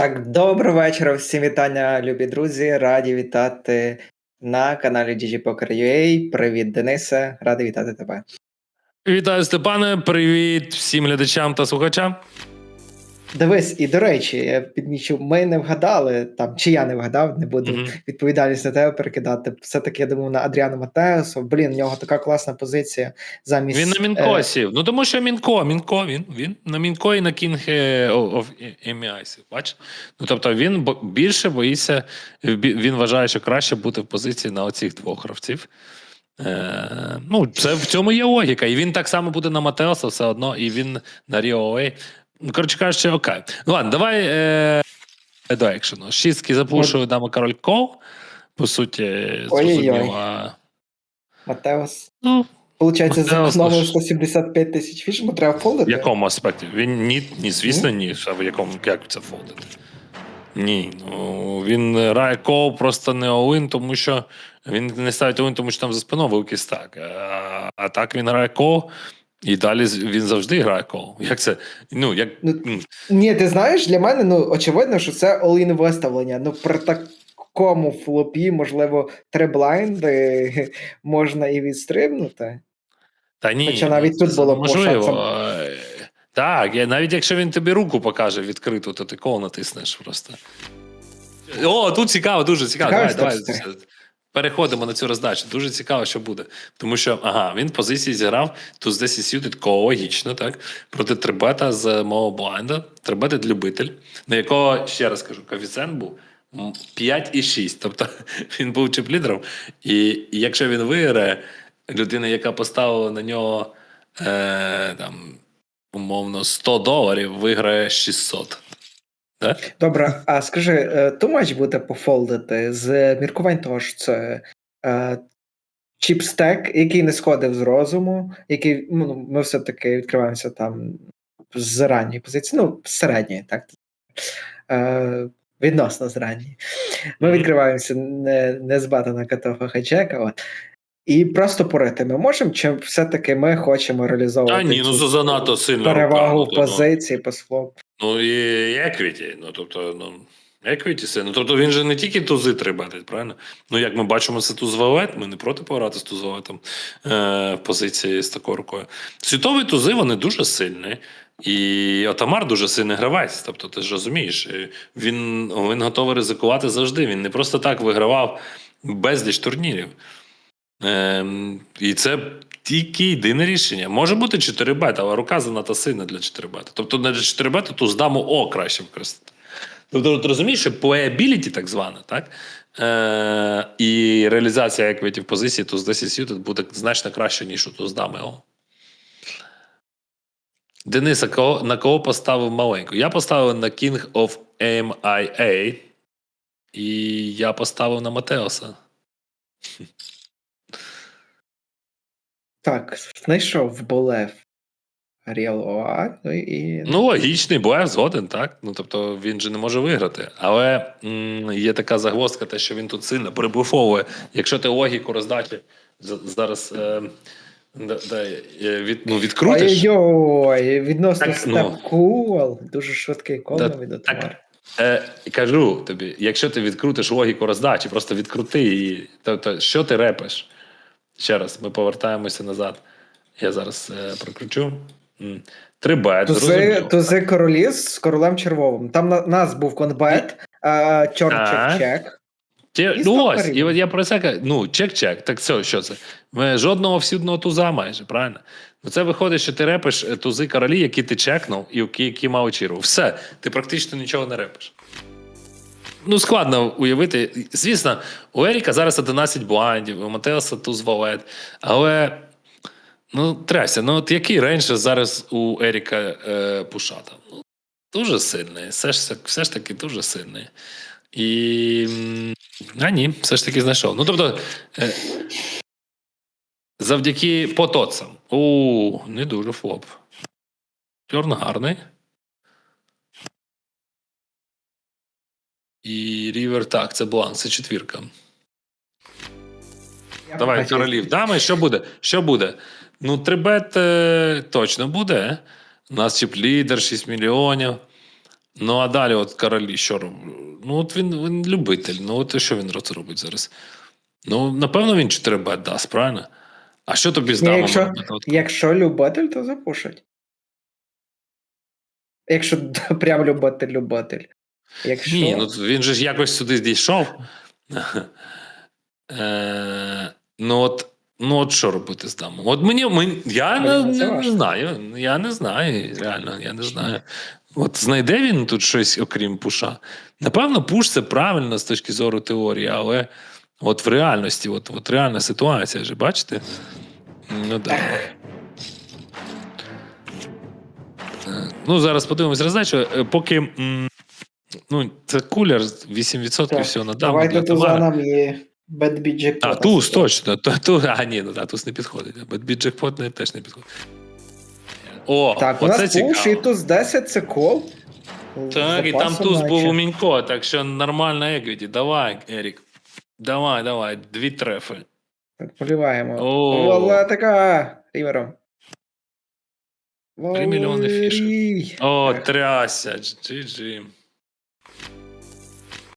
Так, доброго вечора, всім вітання, любі друзі. Раді вітати на каналі GG Poker Привіт, Денисе, радий вітати тебе. Вітаю, Степане. Привіт всім глядачам та слухачам. Дивись, і до речі, я підмічу, ми не вгадали там, чи я не вгадав, не буду Мгм. відповідальність на тебе перекидати. Все-таки я думав на Адріана Матеусу. Блін, в нього така класна позиція замість. Він на е, Ну тому що Мінко, Мінко, він, він на Мінко і на Кінг EMI. Бач? Ну тобто він більше боїться, він вважає, що краще бути в позиції на оцих двох гравців. Е, ну, це в цьому є логіка. І він так само буде на Матеоса все одно, і він на Ріо Away. Ну, коротше кажучи, окей. Ну ладно, давай е, до екшену. Шістки запушую, дамо король кол. По суті, зрозуміло. Матеус. Ну, Получається, зекономив ну, 175 тисяч фіш, бо треба В якому аспекті? Він ні, ні звісно, ні. А в якому як це фолдити? Ні. Ну він грає кол просто не олин, тому що він не ставить олин, тому що там за спиною великий стак. А, а так він грає кол, і далі він завжди грає кол. Як це? Ну, як. Ну, Ні, ти знаєш, для мене ну очевидно, що це all-in виставлення. Ну при такому флопі, можливо, три блайнди можна і відстрибнути. Та ні. Хоча навіть ну, тут було можливо. Е, Так, навіть якщо він тобі руку покаже відкриту, то ти кол натиснеш просто. О, тут цікаво, дуже цікаво. Давай, давай. Переходимо на цю роздачу. Дуже цікаво, що буде. Тому що ага, він позиції зіграв тут з 10 сютит логічно, так? Проти трибета з мого блайнда. Трибет любитель, на якого, ще раз кажу, коефіцієнт був м, 5,6. Тобто він був чип-лідером. І, і якщо він виграє, людина, яка поставила на нього е, там, умовно 100 доларів, виграє 600. Добре, а скажи, е, тумач буде пофолдити з міркувань того, що це е, чіпстек, який не сходив з розуму, який ну, ми все-таки відкриваємося там з ранньої позиції, ну, з середньої, так? Е, відносно з ранньої. Ми відкриваємося не, не з батона катофа хачека, от. І просто порити ми можемо, чи все-таки ми хочемо реалізовувати Та ні, ну занадто сильно. перевагу рука, в ну, позиції по слоп. Ну і еквіті. Ну тобто, ну. Еквіті це. Ну, тобто він же не тільки тузи трибатить, правильно? Ну, як ми бачимо, це туз валет, ми не проти пограти з туз е, в позиції з такою рукою. Світові тузи вони дуже сильні. І Отамар дуже сильний гравець. Тобто, ти ж розумієш, е, він, він готовий ризикувати завжди. Він не просто так вигравав безліч турнірів. Ем, і це тільки єдине рішення. Може бути 4 бет, але рука занадто сильна для 4 бета. Тобто не для 4 бета, то здаму О краще використати. Тобто, ти розумієш, що playability так звана, так? Е, і реалізація еквіті в позиції туз 10 suited буде значно краще, ніж у туз дами О. Денис, а кого, на кого поставив маленьку? Я поставив на King of MIA. І я поставив на Матеоса. Так, знайшов болев Аріал Оа, ну і. Ну, логічний блеф, згоден, так. Ну тобто він же не може виграти. Але м, є така загвоздка, те, що він тут сильно приблефовує. Якщо ти логіку роздачі зараз е, да, да, е, від, ну, відкрутиш. Ой-ой, відносно Так, ну. кул. Дуже швидкий кол Да, від так. Е, кажу тобі, якщо ти відкрутиш логіку роздачі, просто відкрути її. Тобто, що ти репеш? Ще раз, ми повертаємося назад. Я зараз е, прокручу. М. Три бет, Тузи, тузи королі з королем червовим. Там на нас був конбет, а, чорт Так. чек-чек. Ті, І ну ось, і от я про це кажу. Ну, чек-чек. Так все, що це? Ми жодного всюдного туза майже, правильно? Ну це виходить, що ти репиш е, тузи королі, які ти чекнув, і які, які мав чіру. Все, ти практично нічого не репиш. Ну, складно уявити. Звісно, у Еріка зараз 11 блайндів, у Матеоса туз валет. Але ну, тряся, ну от який рейндж зараз у Еріка е, Пушата? Ну, дуже сильний. Все ж, все ж таки дуже сильний. І. А ні, все ж таки знайшов. Ну, тобто. Е, завдяки потоцам. У, не дуже флоп. Чорно гарний. І рівер, так, це бланк, це четвірка. Я Давай, королів. Дами, що буде? Що буде? Ну, трибет е, точно буде. У нас чіп-лідер 6 мільйонів. Ну, а далі, от королі, що робить? Ну, от він, він любитель. Ну, от і що він робить зараз? Ну, напевно, він 4 бет дасть, правильно? А що тобі з дамами якщо- Якщо любитель, то запушить. Якщо прям любитель-любитель. Якщо... Ні, ну він же ж якось сюди дійшов. Е, ну, от, ну, от що робити з дамом? От мені, мені я не, не, не знаю. Я не знаю. Реально, я не знаю. От знайде він тут щось, окрім пуша. Напевно, пуш це правильно з точки зору теорії, але от в реальності, от, от реальна ситуація же, бачите? Ну так. Е, Ну, зараз подивимось роздачу. Е, Поки. Ну, це кулер 8% Так, всього надав. Давайте туза нам є бедбі джекпот. А, туз, точно. То, то, а, ні, ну да, туз не підходить. Бетбі джекпот не, теж не підходить. О, Так, у нас пуш і туз 10 це кол. Так, і там туз був у Мінько, так що нормально еквіті. Давай, Ерік. Давай, давай, дві трефи. Так, Поливаємо. О. Валетика рівером. Три мільйони фішок. О, тряся, GG.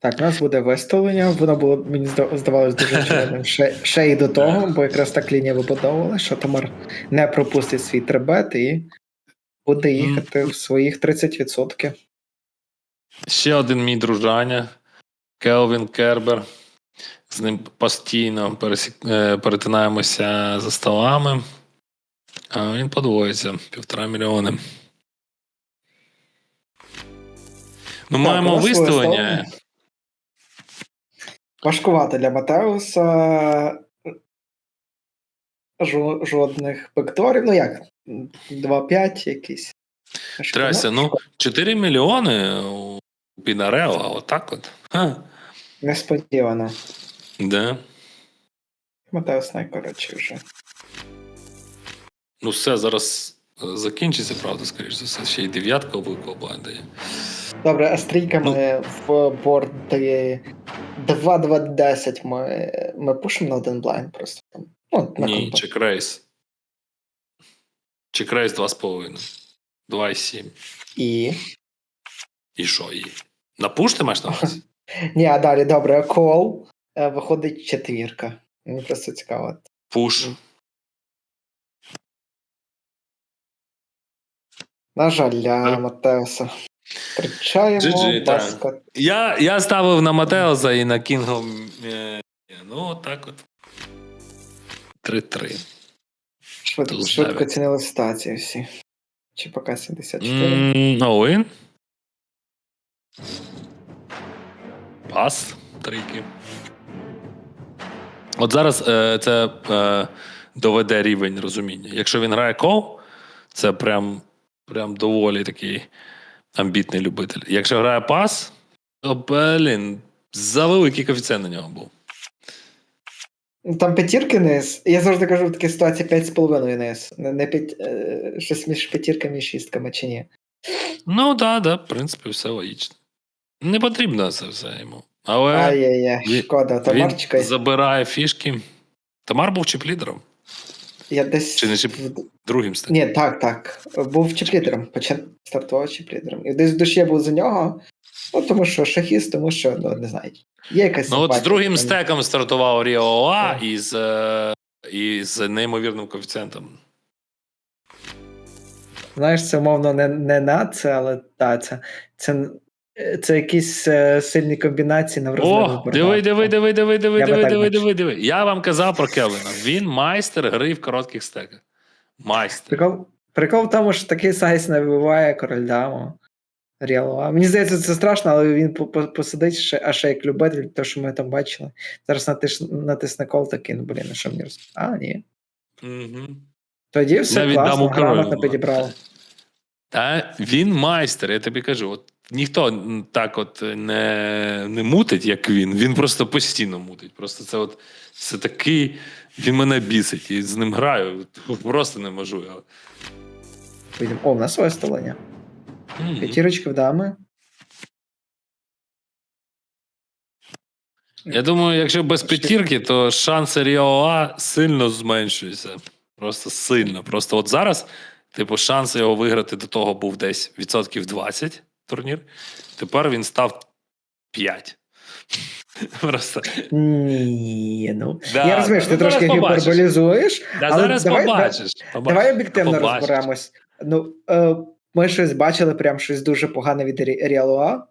Так, у нас буде виставлення. Воно було, мені зда- здавалось, дуже очевидним. Ще, ще й до того, бо якраз так лінія вибудовувала, що Тамар не пропустить свій требет і буде їхати в своїх 30%. Ще один мій дружаня, Келвін Кербер. З ним постійно пересік... е, перетинаємося за столами. А він подвоїться півтора мільйони. Ми Так, маємо виставлення. Важкувато для Матеуса. Жодних бекторів. Ну як? 2-5 якісь. Тряся, ну 4 мільйони у Пінарео, отак от. Ха. Несподівано. Да. Матеус найкоротший вже. Ну, все зараз е, закінчиться, правда, скоріш за все. Ще й дев'ятка обов'язково блайнда. Добре, а стрійками в борді 2-2-10 ми, ми пушимо на один блайн просто там. Ну, на Ні, компа. чекрейс. Чекрейс 2,5. 2,7. І. І що? І? На пуш ти маєш на увазі? Ні, а далі добре, кол. е, Виходить четвірка. Мені просто цікаво. Пуш. На жаль, для Матеуса. Втрачаємо GG, так. баскет. Я, я ставив на Матеоза і на Кінгу. Е, ну, так от. 3-3. Швидко, Туз швидко цінили ситуацію всі. Чи поки 74. М, Оуен. Пас. Трійки. От зараз е, це е, доведе рівень розуміння. Якщо він грає кол, це прям, прям доволі такий амбітний любитель. Якщо грає пас, то блін, за великий коефіцієнт на нього був. Ну, Там п'ятірки низ. Я завжди кажу в такій ситуації 5,5 низ. Не, не п'ять, е, щось між п'ятірками і шістками, чи ні. Ну, так, да, да, в принципі, все логічно. Не потрібно це все йому. Але Ай-яй-яй, шкода, Тамарчика. він забирає фішки. Тамар був чіп-лідером. Я десь. Чи не чіп- Другим став. Ні, так, так. Був чіплідером. Почав стартував чіплідером. І десь в душі я був за нього. Ну, тому що шахіст, тому що, ну, не знаю. Є якась. Ну, от з другим там. стеком стартував Ріо Оа Так. із, е, із неймовірним коефіцієнтом. Знаєш, це умовно не, не на це, але та, це, це, це якісь е, сильні комбінації на вразливих О, диви, диви, диви, диви, диви, Я би диви, так диви, бачив. диви, диви. Я вам казав про Келвіна. Він майстер гри в коротких стеках. Майстер. Прикол, прикол в тому, що такий сайз не вибиває король даму. Ріалова. Мені здається, це страшно, але він по- по- посидить ще, а ще як любитель, те, що ми там бачили. Зараз натис, натисне кол такий, ну блін, а що мені роз... А, ні. Угу. Тоді все Навіть класно, даму король грамотно була. підібрав. Та він майстер, я тобі кажу. От ніхто так от не, не мутить, як він. Він просто постійно мутить. Просто це от це такий. Він мене бісить. І з ним граю. Просто не можу. Поїдемо. О, в нас виставлення. Мгм. П'ятірочки в дами. Я думаю, якщо без п'ятірки, то шанси Ріоа сильно зменшуються. Просто сильно. Просто от зараз, типу, шанс його виграти до того був десь відсотків 20. Турнір. Тепер він став 5. Просто. Ні, ну. Да, я розумію, що ти ну, трошки гіперболізуєш. Да, Але зараз давай- побачиш. побачиш. Давай об'єктивно Побачиш. розберемось. Ну, е, ми щось бачили, прям щось дуже погане від Ріалуа.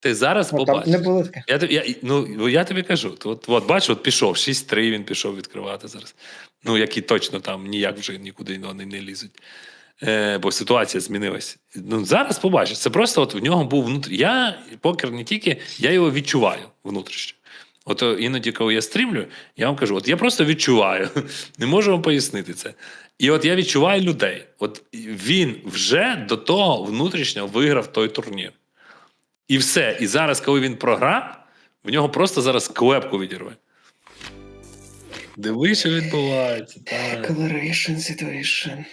Ти зараз Ну, побачиш. не було таке. Я, я, ну, я тобі кажу, от, от бачиш, от пішов, 6-3 він пішов відкривати зараз. Ну, які точно там ніяк вже нікуди вони не лізуть. Е, бо ситуація змінилась. Ну, зараз побачиш. Це просто от в нього був внутрі. Я покер не тільки, я його відчуваю внутрішньо. От е, іноді, коли я стрімлю, я вам кажу: от я просто відчуваю, не можу вам пояснити це. І от я відчуваю людей. От він вже до того внутрішньо виграв той турнір. І все. І зараз, коли він програв, в нього просто зараз клепку відірве. Диви, що відбувається. Так. Coloration situation.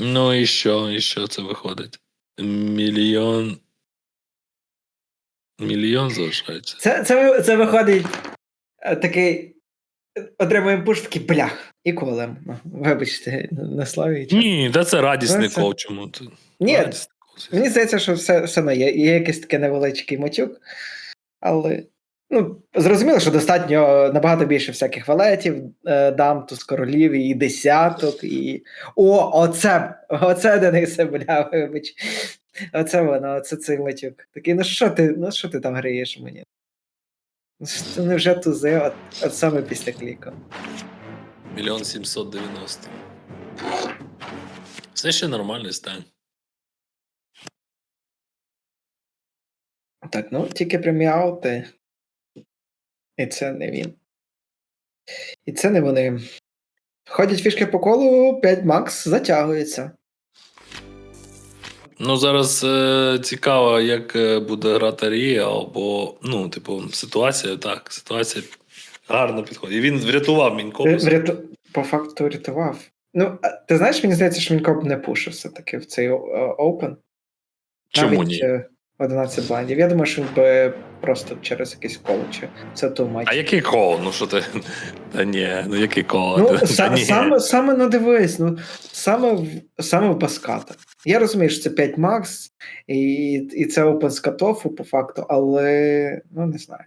Ну і що, і що це виходить? Мільйон. Мільйон залишається. Це, це, це виходить е, такий. Отримуємо пуш, такий блях. І колем. Ну, вибачте, на славі. Ні, та це радісний це- кол. Чому? Ні, радісний кол. Мені здається, що все, все одно є, є якийсь такий невеличкий матюк, але ну, зрозуміло, що достатньо набагато більше всяких валетів, е, дам, туз королів, і десяток, і. О, оце! Оце Денисе, бля, вибач. Оце воно, оце цей матюк. Такий, ну що ти, ну що ти там граєш мені? Ну, не вже тузи, от, от саме після кліка. Мільйон сімсот дев'яносто. Все ще нормальний стан. Так, ну тільки прямі аути. І це не він. І це не вони. Ходять фішки по колу, 5 макс затягується. Ну, зараз е, цікаво, як е, буде грати Ріо, бо, ну, типу, ситуація так, ситуація гарно підходить. І він врятував Мінькопус. Вряту... По факту рятував. Ну, ти знаєш, мені здається, що він коп не пушив все-таки в цей е, Open. Чому Навіть, ні? Е, 11 блайндів. Я думаю, що він би просто через якийсь коло чи це ту матч. А який кол? Ну що ти? Та ні, ну який кол? Ну, Та са, ні. саме, саме ну дивись, ну саме в саме в Баската. Я розумію, що це 5 макс, і, і це open з катофу по факту, але ну не знаю.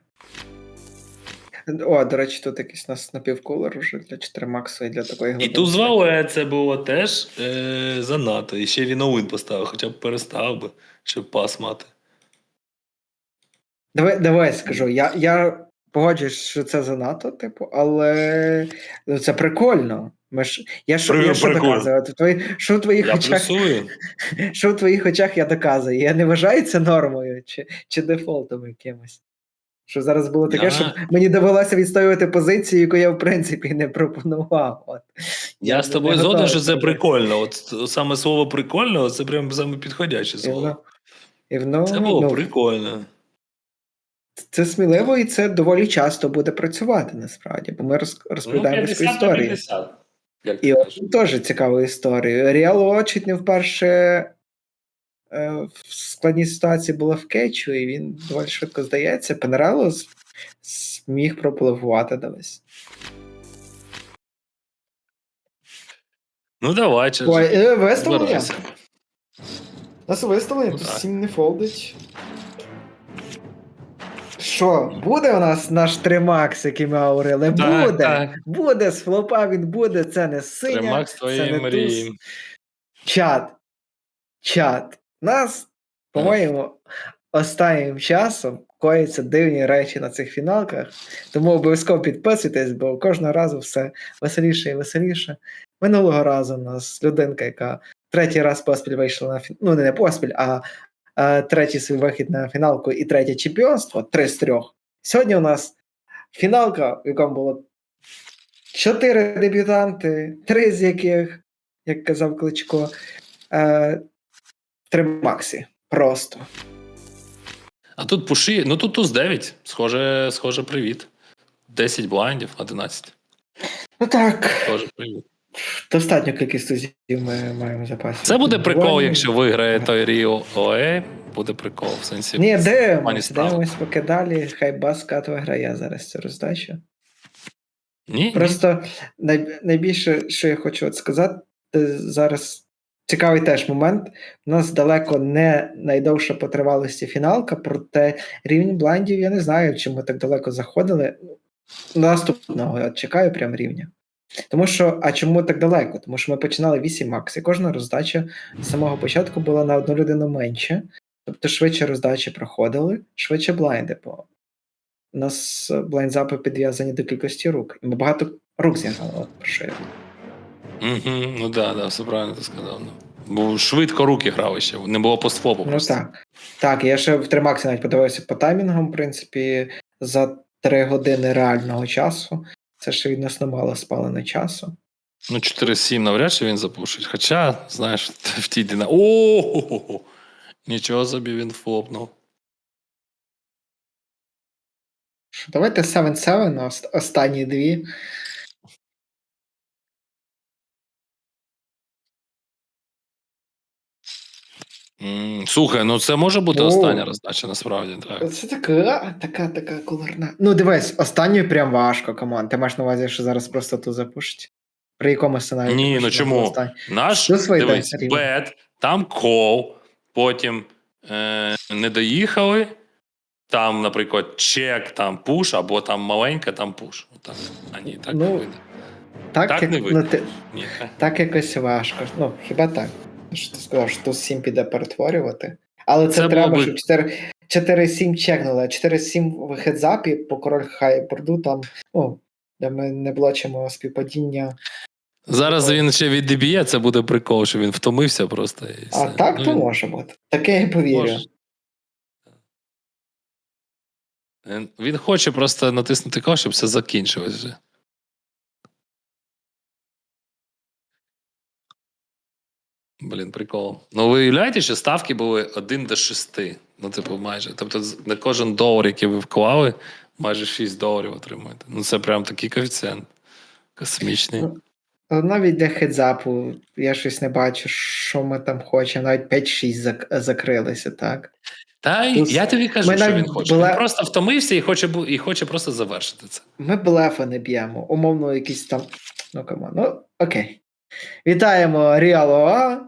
О, до речі, тут якийсь у нас напівкулер уже для 4 максу і для такої І глибини. тут з Вале це було теж е, занадто. І ще він Оуін поставив, хоча б перестав би, щоб пас мати. Давай, давай скажу. Я, я погоджуюсь, що це занадто, типу, але ну, це прикольно. Ми ж, я що, я що доказую? В твої, що в твоїх Я очах плюсую. Що в твоїх очах я доказую? Я не вважаю це нормою чи, чи дефолтом якимось. Що зараз було таке, Я- щоб мені довелося відстоювати позицію, яку я в принципі не пропонував. От. Я з тобою згоден, що це прикольно. От саме слово прикольно, це прям саме підходяще І воно, і воно, Це було ну, прикольно. Це сміливо і це доволі часто буде працювати насправді, бо ми роз, Ну, розповідаємо таку історію. Як І от теж цікаву історію. Ріало чуть не вперше е, в складній ситуації було в кетчу, і він доволі швидко здається. Пенерело зміг пропливувати десь. Ну давай, чи Ой, е, виставлення. нас виставлення, Ну, тут сім не фолдить. Що, буде у нас наш тримакс, який ми говорили? Так, Буде! так. Буде з флопа, він буде, це не синя. Тримак з це не мрії. туз. Чат. Чат. Нас, по-моєму, останнім часом коїться дивні речі на цих фіналках. Тому обов'язково підписуйтесь, бо кожного разу все веселіше і веселіше. Минулого разу у нас людинка, яка третій раз поспіль вийшла на фін... ну не, поспіль, а третій свій вихід на фіналку і третє чемпіонство три з трьох. Сьогодні у нас фіналка, в якому було чотири дебютанти, три з яких, як казав Кличко, е, три максі. Просто. А тут пуші, ну тут туз 9. Схоже, схоже, привіт. 10 блайндів, 11. Ну так, Схоже, привіт. Достатньо кількість тузів ми маємо в запасі. Це буде прикол, якщо виграє той Ріо ОЕ. Буде прикол в сенсі. Ні, дивимось, дивимось поки далі. Хай Баскат виграє зараз цю роздачу. Ні. Просто най, найбільше, що я хочу от сказати, зараз цікавий теж момент. У нас далеко не найдовша по тривалості фіналка, проте рівень блайндів я не знаю, чи ми так далеко заходили. Наступного я чекаю прям рівня. Тому що, а чому так далеко? Тому що ми починали 8 макс, і кожна роздача з самого початку була на одну людину менше. Тобто швидше роздачі проходили, швидше блайнди. Бо у нас е, блайндзапи підв'язані до кількості рук. І ми багато рук зіграли, про що я. Угу, ну да, да, все правильно ти сказав. Ну. Бо швидко руки грали ще, не було постфопу Ну просто. так. Так, я ще в 3 максі навіть подивився по таймінгам, в принципі, за 3 години реального часу. Це ще відносно мало спалено часу. Ну, 4-7 навряд чи він запушить. Хоча, знаєш, в тій дина. О! Нічого собі він флопнув. Давайте 7-7, ост- останні дві. Слухай, ну це може бути О. остання роздача, насправді. Так. Це така, така, така колорна. Ну, дивись, останньою прям важко, команд. Ти маєш на увазі, що зараз просто ту запушить? При якому сценарії? Ні, ну чому? Наш дивись, бет, там кол, потім е, не доїхали. Там, наприклад, чек, там пуш, або там маленька, там пуш. Отак. А ні, так не Ну, вийде. Так, Так як, не вийде. ну, ти, Ні. так якось важко. Ну, хіба так? Що ти сказав, що тут 7 піде перетворювати. Але це, Це треба, би- щоб 4, 4-7 чекнули, а 4-7 в хедзапі по король хай борду там, ну, де ми не блочимо співпадіння. Зараз він ще відіб'є, це буде прикол, що він втомився просто. І А так Ну, то він може бути. Таке я повірю. може. Він- хоче просто натиснути кол, щоб все закінчилось вже. Блін, прикол. Ну, ви уявляєте, що ставки були 1 до 6. Ну, типу, майже. Тобто, на кожен долар, який ви вклали, майже 6 доларів отримуєте. Ну, це прям такий коефіцієнт. Космічний. Ну, навіть для хедзапу я щось не бачу, що ми там хочемо. Навіть 5-6 зак- закрилися, так? Та Тут я тобі кажу, що він хоче. була- Він просто втомився і хоче, і хоче просто завершити це. Ми блефи не б'ємо. Умовно, якісь там. Ну, кому. Ну, окей. Вітаємо Ріалоа.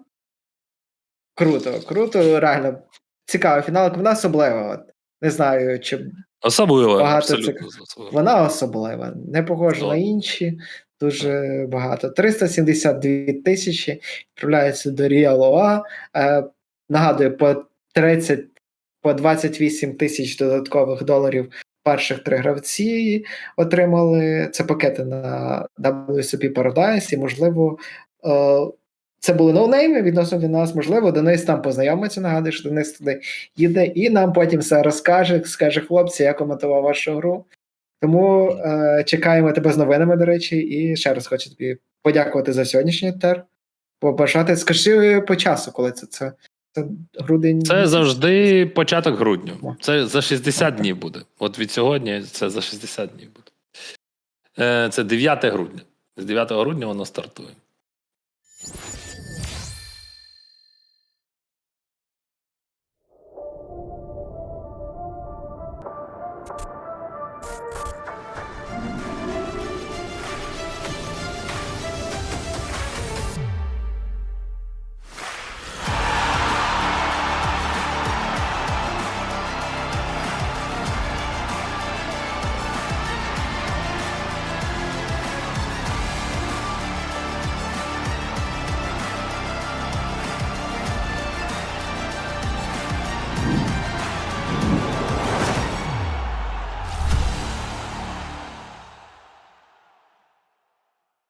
Круто, круто, реально. Цікавий фінал. Вона особлива. От. Не знаю, чи Особливо, Багато абсолютно особливо. вона особлива. Не похожа на інші. Дуже багато. 372 тисячі відправляється до Ріалоа. Е, нагадую, по 30, по 28 тисяч додаткових доларів перших три гравці отримали. Це пакети на WSOP Paradise, і, можливо, е, це були ноунейми відносно до нас. Можливо, Денис там познайомиться, нагадую, що Денис туди їде, і нам потім все розкаже, скаже хлопці, я коментував вашу гру. Тому е, чекаємо тебе з новинами, до речі, і ще раз хочу тобі подякувати за сьогоднішній тер. Побажати, скажи по часу, коли це. Це, це грудень. Це завжди початок грудня. Це за 60 Окей. днів буде. От від сьогодні це за 60 днів буде. Е, Це 9 грудня. З 9 грудня воно стартує.